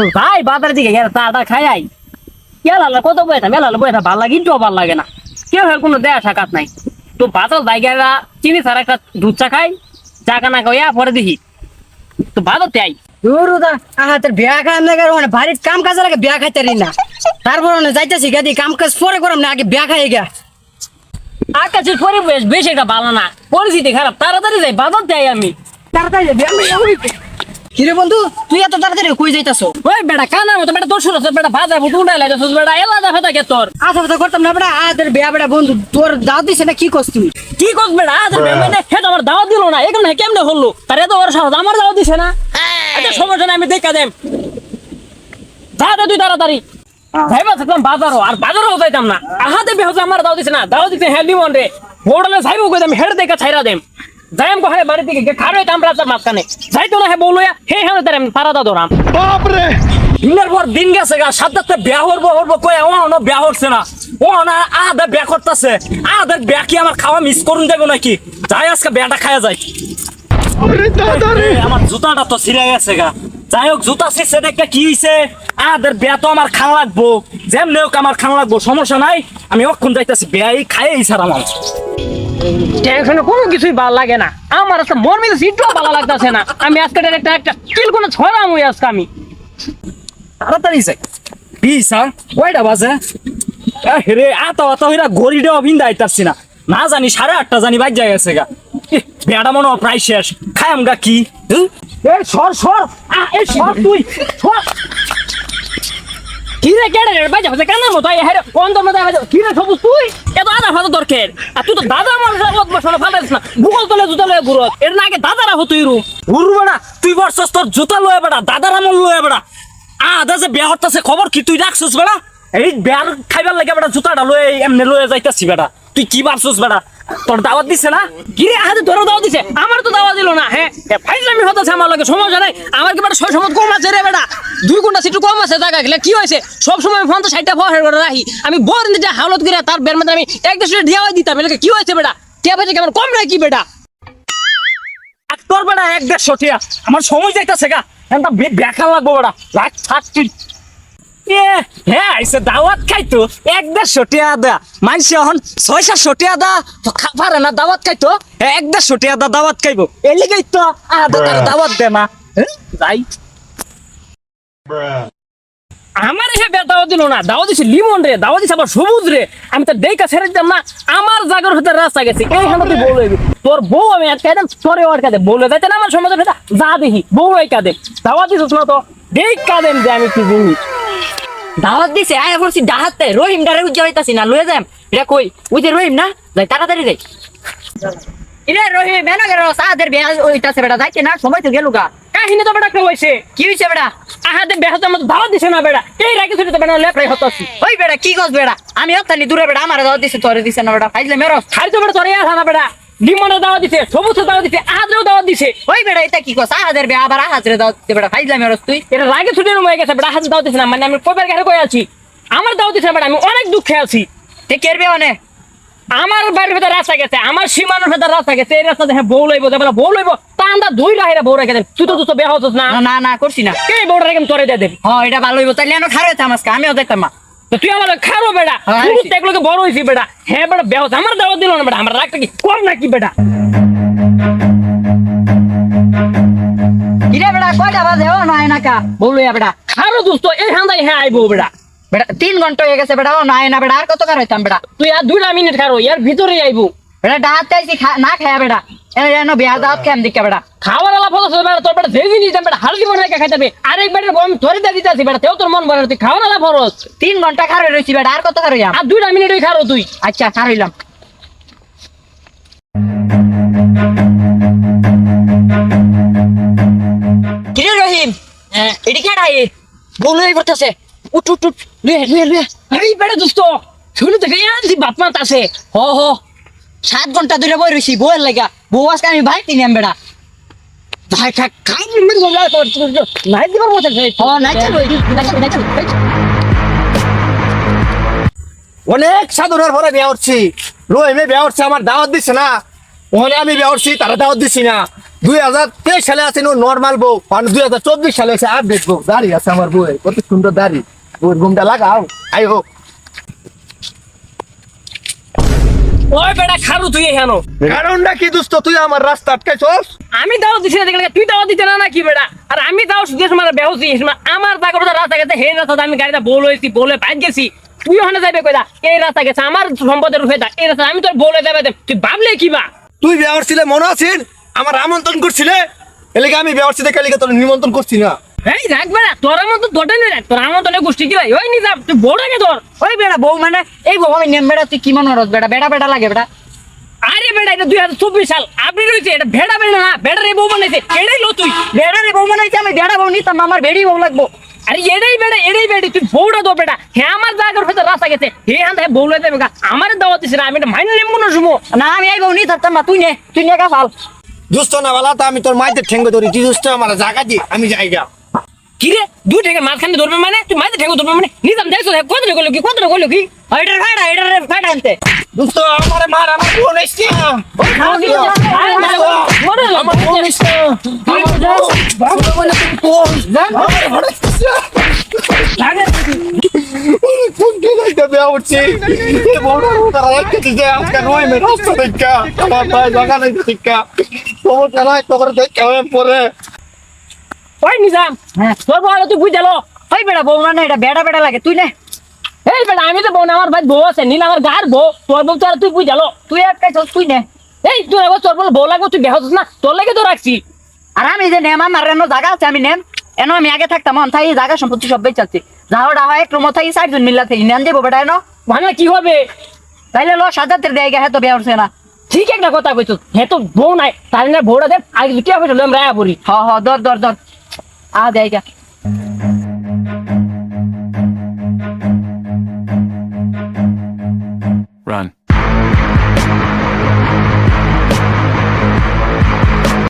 তো তাই বাজারের দিকে গেলে চাটা খাই আই। কেলালে কত বয়ে মেলালে বয়ে থাকে ভালো লাগে ইন্টু ভালো লাগে না। কেউ হয় কোনো দেয়া সাকাত নাই। তো বাজার জায়গায় চিনি ছাড়া একটা দুধ চা খাই চা কানা খাইয়া পরে দেখি। তো বাজার দা আহা তোর বিয়া বাড়ির কাম কাজ লাগে বিয়া খাইতে রি না তারপর না যাইতেছি গাদি কাম কাজ পরে করম না আগে বিয়া খাই গা। আকাশের পরিবেশ বেশ একটা ভালো না পরিস্থিতি খারাপ তাড়াতাড়ি যাই বাজার দেয় আমি। তাড়াতাড়ি যাবি আমি কিরে বন্ধু তুই এত তাড়াতাড়ি কই যাইতাছো? ওই বেটা কানার মতো বেটা তোর সুরত বেটা বাজার মতো উঠাই লাগছিস বেটা এলাদা ফেতা কে তোর? আচ্ছা কথা করতাম না বেটা আদের বিয়া বেটা বন্ধু তোর দাও দিছে না কি করছ তুই? কি করছ বেটা আজ মানে হেড আমার দাওয়াত দিল না এখানে কেমনে হলো? তার এত বড় সাহস আমার দাওয়াত দিছে না? আচ্ছা সমস্যা নাই আমি দেখা দেম। যা দে তুই তাড়াতাড়ি। যাইবা থাকলাম বাজারও আর বাজারও যাইতাম না। আহাতে বেহজ আমার দাও দিছে না। দাও দিছে হেডি মন রে। হোড়লে যাইবো কই আমি হেড দেখা ছাইরা দেম। যাইম কো হারে বাড়ি থেকে মাঝখানে। যাইতো না হে বলুয়া হে হে তার তারা দা দরাম দিনের পর দিন গেছে গা সাতটাতে বিয়া হরবো হরবো কই ও না বিয়া হচ্ছে না। ও না আদা বিয়া করতেছে। আদা বিয়া কি আমার খাওয়া মিস করুন দেবো নাকি? যাই আজকে বিয়াটা খাওয়া যায় এই, আমার জুতাটা তো ছিঁড়ে গেছে গা। যাই হোক জুতা ছিঁড়ছে দেখে কি হইছে? আদের বিয়া তো আমার খান লাগবো। যেমনি হোক আমার খান লাগবো সমস্যা নাই। আমি অক্ষণ যাইতেছি বিয়াই খাইয়েই ছাড়াম আমার টেনশনে কোনো কিছুই ভালো লাগে না। আমার আজকে মন মিলে সিটও ভালো লাগতেছে না। আমি আজকে একটা একটা কিল কোনো ছড়াম ওই আজকে আমি। তাড়াতাড়ি যাই। বিসা কয়টা বাজে? রে আত আত হইরা গড়িটাও ভিন্দা আইতাছি না। না জানি সাড়ে আটটা জানি বাজ যায় গেছে গা। বেড়া মনে প্রায় শেষ। খায়াম গা কি? এই সর সর। এই সর তুই। সর। কিরে কেডে রে বাজা হচ্ছে কেন মতো এই হেরে কোন বাজা সবুজ তুই? এত আদা ফাদা দরকার। আর তুই তো দাদা বসলে ফাটাইছ না। তলে জুতা লয়ে ঘুরত এর না আগে ঘুরু তুই বর্ষস তোর জুতা লয়ে বেড়া, দাদারা মন লয়ে আদা যে বিয়া হতাছে খবর কি তুই রাখছিস বেড়া? এই বিয়ার খাইবার লাগে বেড়া জুতাটা লয়ে এমনি লয়ে যাইতাছি বেড়া। তুই কি ভাবছিস বেড়া? তোর দাওয়াত দিছে না? কিরে আহাতে তোরও দাওয়াত দিছে? আমার তো দাওয়াত দিল না হ্যাঁ? ফাইজলামি হতেছে আমার লাগে, সমস্যা নাই। আমার কি বেটা সময় কম আছে রে বেটা ঘণ্টা সিটু কম আছে গেলে কি হয়েছে? সব সময় ফোন তো ষাটটা ফোন করে রাখি। আমি বোর দিতে হালত করে তার বের মধ্যে আমি এক দেশে দিয়া দিতাম। এলাকা কি হয়েছে বেটা? টিয়া পয়সা কেমন কম রাখি বেটা? তোর বেটা এক দেড়শো টিয়া। আমার সময় যাইতেছে গা। এটা ব্যাখা লাগবো বেটা। রাখ থাক তুই হ্যাঁ দাওয়াত খাইতো। এক দেড়শো টিয়া দা। মানসি এখন ছয় সাতশো টিয়া দা। তো না দাওয়াত খাইতো? এ, এক দেড়শো টিয়া দা দাওয়াত খাইবো। এর লিগেই তো আদা দাওয়াত দে না হ্যাঁ, যাই। আমার এসে দাওয়াত দিল না। দাওয়াত দিছে লিমন রে দাওয়া দিছে আবার সবুজ রে। আমি তো দেখা ছেড়ে দিতাম না। আমার জাগর হতে রাস্তা গেছে। এইখানে তুই বউ লইবি তোর বউ আমি আটকাই দেন তোরে আটকা দে বলে যাইতে না আমার সমাজের ভেতর যা দেখি, বউ আটকা দে দাওয়াত দিছিস না তো? দেখ কাদেন যে আমি কি জিনিস দাওয়াত দিছে, আয় বলছি ডাহাতে রহিম ডারে উজ্জা হইতাছি না, লয়ে যাম। এটা কই? ওই যে রহিম না? যাই, তাড়াতাড়ি যাই ইরে রহিম মেনা গেল সাদের বিয়া হইতাছে বেটা যাইতে না সময় তো গেলুগা কাহিনী তো বেটা কেউ হয়েছে কি হইছে বেটা? আহাতে বেহাতে আমাদের দাওয়াত দিছে না বেটা। এই রাখি ছুটি তো বেটা লেপড়াই হতাছি ওই বেটা কি কস বেটা? আমি অত্যানি দূরে বেটা আমার দাওয়াত দিছে তোরে দিছে না বেটা ফাইজলে মেরো। খাই তো বেটা তোরে আসা না বেটা। লিমনে দাওয়াত দিছে সবুজে দাওয়াত দিছে আহাতেও দাওয়াত দিছে। ওই বেটা এটা কি কস? আহাদের বিয়া আবার আহাজরে দাওয়াত দিছে বেটা ফাইজলে মেরো তুই। এটা রাগে ছুটির হয়ে গেছে বেটা হাতে দাওয়াত দিছে না মানে আমি কবার ঘরে কই আছি। আমার দাওয়াত দিছে বেটা আমি অনেক দুঃখে আছি। তে কের বিয়া মানে আমার বাড়ির ভেতর রাস্তা গেছে আমার সীমানার ভেতর রাস্তা গেছে এই রাস্তা দেখে বউ লইব যাবে বউ লইব তা আমরা দুই রাহেরা বউ রেখে দেব। তুই তো তো বেহ না? না না করছি না। এই বউটা রেখে তোরে দিয়ে দেব? হ্যাঁ এটা ভালো হইব। তাইলে আমি খারো আজকে আমিও না। তো তুই আমার খারো বেটা হ্যাঁ, এগুলোকে বড় হয়েছি বেটা? হ্যাঁ বেটা বেহ। আমার দাওয়াত দিল না বেটা আমার রাগটা কি কম নাকি বেটা? কিরে বেটা কয়টা বাজে? ও কা বেটা। খারো দোস্ত এই হান্দাই হ্যাঁ আইবো বেটা। বেটা তিন ঘণ্টা হয়ে গেছে বেটা ও নাই না বেটা আর কত কার হইতাম বেটা? তুই আর দুইটা মিনিট খারো এর ভিতরে আইবো। বেটা ডাহাত চাইছি না খায়া বেটা। এনো বিয়া দাওয়াত খাম দিকে বেটা। খাওয়ার আলা ফটো বেটা তোর বেটা যে জিনিস বেটা হালদি মনে রেখে খাইতে আরেক বেটার আমি তোরে দিয়ে দিতেছি বেটা তেও তোর মন ভরে তুই খাওয়ার আলা তিন ঘণ্টা খারে রয়েছি বেটা আর কত হইয়াম? আর দুইটা মিনিট ওই খারো তুই। আচ্ছা খার হইলাম। কিরে রহিম? এটি কেডা এ বলু এই করতেছে উঠ উঠ উঠ। লুয়ে লুয়ে লুয়ে এই বেটা দোস্ত, শুনে তো আনছি, বাপ মাত আছে। হ হ। সাত ঘণ্টা ধরে বই রইছি বউয়ের লাগা। বউ আজকে আমি ভাই তিনি বেটা ভাই খা তোর নাই দিবার মতো নাই অনেক সাধনার পরে বিয়া উঠছি রহিমে বিয়া উঠছে আমার দাওয়াত দিচ্ছে না। ওখানে আমি বেহরছি তারা দাওয়াত দিছি না। দুই হাজার তেইশ সালে আছে নর্মাল বউ। মানে দুই হাজার চব্বিশ সালে আছে আপডেট বউ। দাড়ি আছে আমার বউয়ের, কত সুন্দর দাড়ি। বউয়ের ঘুমটা লাগাও আই হোক। ওই বেটা খারু তুই এখানো। কারণটা কি দোস্ত তুই আমার রাস্তা আটকাইছস? আমি দাও দিছি না দেখলে তুই দাও দিতে না না কি বেটা? আর আমি দাও সুদেশ মারা বেহসি আমার রাস্তা গেছে হে রাস্তা আমি গাড়িটা বল হয়েছি বলে বাইক গেছি। তুই ওখানে যাবে কইদা এই রাস্তা গেছে আমার সম্পদের রূপে দা। এই রাস্তা আমি তোর বলে দে। তুই ভাবলে কি বা? তুই বেহরছিলে মনে আছিস? আমার আমন্ত্রণ করছিলে? এলাকা আমি বেহরছি দেখে এলাকা তোর নিমন্ত্রণ করছি না? এই রাখ বেটা তোর মতো দোটে নেই তোর আমার তো গোষ্ঠী কি ভাই ওই নিজাম তুই বড় কে তোর? ওই বেড়া বউ মানে এই বউ আমি নেম বেড়া তুই কি মনে রস বেড়া? বেড়া বেড়া লাগে বেড়া। আরে বেটা এটা দুই হাজার চব্বিশ সাল আপনি রয়েছে এটা ভেড়া বেড়া না বেড়া রে বউ বানাইছে এটাই লো তুই। বেড়া রে বউ মানে আমি বেড়া বউ নিতাম না, আমার বেড়ি বউ লাগবো। আরে এটাই বেড়া এটাই বেড়ি তুই বউটা দো বেটা হ্যাঁ আমার জায়গার ভেতর রাস্তা গেছে হে হান থেকে বউ লইতে বেগা আমার দাওয়াত দিছে না আমি এটা মাইনে নেব না শুমো না আমি এই বউ নিয়ে থাকতাম না তুই নে তুই নে ফাল দুষ্ট না বলা তো আমি তোর মাইদের ঠেঙ্গ ধরি তুই দুষ্ট আমার জায়গা দি আমি যাইগা কি রে? দুই থেকে মাঝখানে ধরবে মানে? তুই মাঝে ঠেঙ্গো ধরবে মানে? নিজাম দেখছ কত করল কি কত করল কি? এটার ফাটা এটার ফাটা আনতে। দুষ্ট আমার মার আমার এসছে। না, এসছে দেখা পরে ওই নিজাম হ্যাঁ। তোর বড় তুই বুঝালো ওই বেড়া বউ মানে এটা বেড়া বেড়া লাগে তুই নে। এই বেটা আমি তো বোন আমার ভাই বউ আছে নীল আমার গার বউ। তোর বউ তো আর তুই বুঝালো তুই একটা চল তুই নে। এই তুই এবার তোর বলে বউ লাগবে তুই বেহস না। তোর লাগে তো রাখছি। আর আমি যে নেম আমার এনো জায়গা আছে আমি নেম। এনো আমি আগে থাকতাম অন থাই জায়গা সম্পত্তি সব বেচাচ্ছি যাওয়াটা হয় এক রুম থাই চারজন মিল্লা থাকি নেন দেবো বেটা এনো। মানে কি হবে? তাইলে লো সাজাতের দেয় হ্যাঁ তো বেয়া উঠছে না। ঠিক একটা কথা কইছো হে তো বউ নাই তার না বউটা দে আগে কি হবে আমরা রায়া পড়ি। হ হ দর দর দর আ দেয়